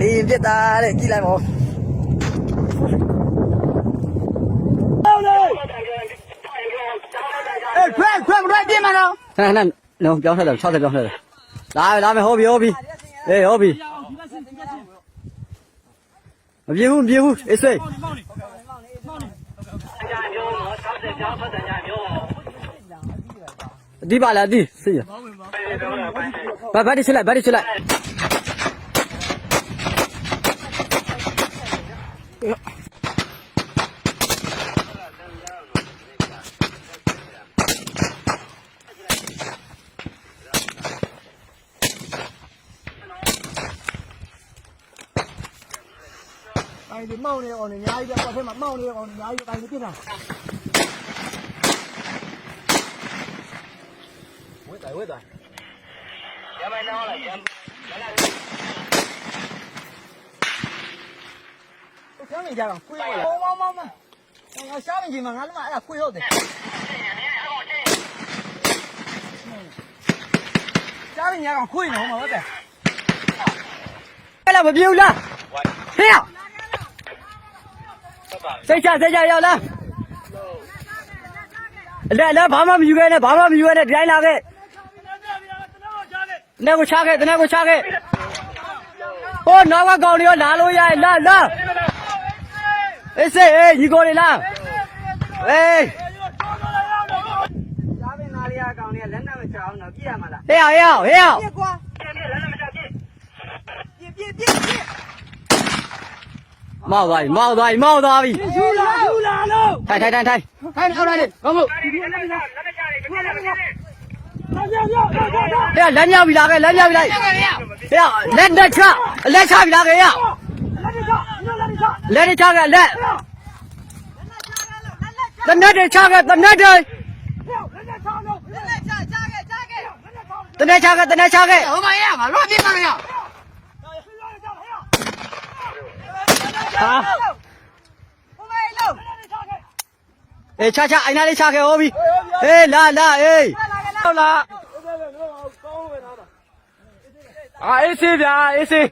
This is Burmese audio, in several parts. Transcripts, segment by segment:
လေရင်ပြစ်တာတဲ့ကြည့်လိုက်ပါဦး 哎，快快不快点嘛喽！ ခဏခဏလုံးပြောင်းထွက်တယ်60ပြောင်းထွက်တယ်လာပြီလာမယ်ဟုတ်ပြီဟုတ်ပြီအေးဟုတ်ပြီမပြေဘူးမပြေဘူးအေးစိတ်ဒီပါလားဒီစိတ်ရဘာဘာဒီချလိုက်ဘာဒီချလိုက် င်တွေမှောင်နေအောင်နေအများကြီးပဲအပေါ်ထဲမှာမှောင်နေအောင်အများကြီးပဲအင်တွေပြစ်တာဝဲတိုင်းဝဲတိုင်းရမိုင်းတော့လာရမ်လာလာကျမ်းနေကြတော့ခွေးရောမောမောမောငါရှာနေချိန်မှာငါလည်းမအဲ့ဒါခွေးဟုတ်တယ်ရှာနေကြတော့ခွေးနော်မဟုတ်တယ်အဲ့ဒါမပြေဘူးလားဟဲ့ စိတ်ချစိတ်ချရောက်လားလက်လက်ဘာမှမယူခဲ့နဲ့ဘာမှမယူခဲ့နဲ့တိုင်းလာခဲ့နေကိုချခဲ့တနေကိုချခဲ့ဟိုနောက်ကကောင်တွေရောလာလို့ရရလာလာအေးစေးအေးညီကိုတွေလာအေးကောင်เนี่ยလက်နဲ့မချအောင်တော့ပြရမှာလားဟေးဟေးဟေးပြကွာပြပြလက်နဲ့မချပြပြပြပြ မောက်သွားပြီမောက်သွားပြီမောက်သွားပြီယူလာယူလာလို့ထိုင်ထိုင်ထိုင်ထိုင်ထိုင်အော်လာလေကောင်းမှုဟဲ့လက်ညောက်ပြီလားခဲလက်ညောက်ပြီလားဟဲ့လက်လက်ချလက်ချပြီလားခဲရလက်ချကလက်တနက်တွေချခဲ့တနက်တွေတနက်ချခဲ့တနက်ချခဲ့ဟိုမရပါလောပြင်းပါလို့ရ ဟာเอ้ชะชะไอ้นั่นนี่ชะแกโอ้พี่เอ้ล่ะล่ะเอ้ဟုတ်လားအာအေးစေးဗျာအေးစေး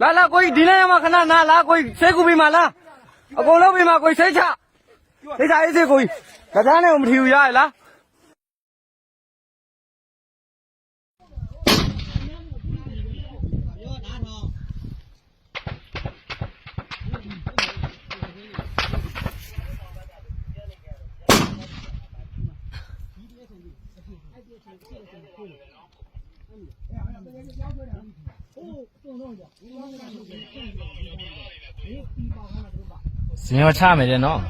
လာလာကိုကြီးဒီနေ့မှာခဏနာလာကိုကြီးစိတ်ကူပြီးမှလာအကုန်လုံးပြီးမှကိုကြီးစိတ်ချစိတ်ချအေးစေးကိုကြီးကစားနေမထီဘူးရလား ဇင်ရောချမယ်တဲ့နော်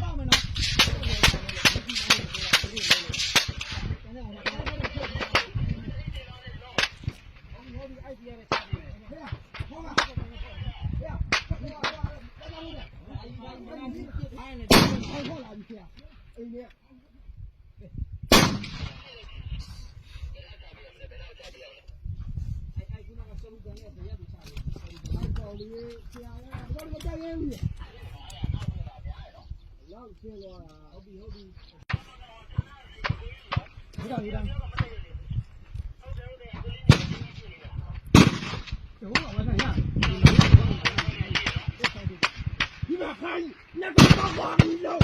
Never stop walking, no!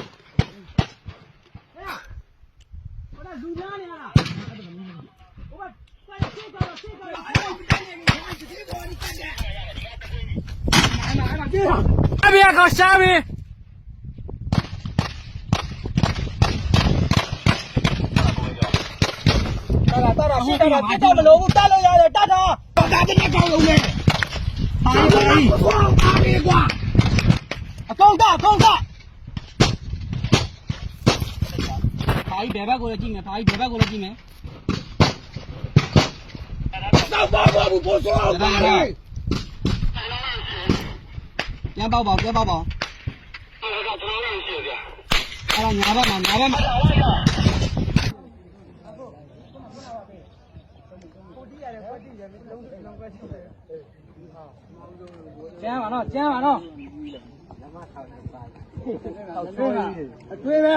Yeah! What are you doing? ပြေးတာ။အပြေကရှားပြီ။တာတာတာရှိတာပြတ်တော့မလို့ဘူးတက်လို့ရတယ်တတ်တာ။တော့ဒါကနေကောင်းလုံးလေ။အားကြီး။အားကြီးကွာ။အကောင့်ကအကောင့်က။ဘာကြီးဘယ်ဘက်ကိုလဲကြည့်မယ်။ဘာကြီးဘယ်ဘက်ကိုလဲကြည့်မယ်။တော့ဘာဘာဘူးပေါ်စောပါလေ။ ပြန်ပေါက်ပါပြန်ပေါက်ပါအဲ့ဒါညာဘက်မှာညာဘက်မှာကျမ်းပါနော်ကျမ်းပါနော်အတွေးပဲ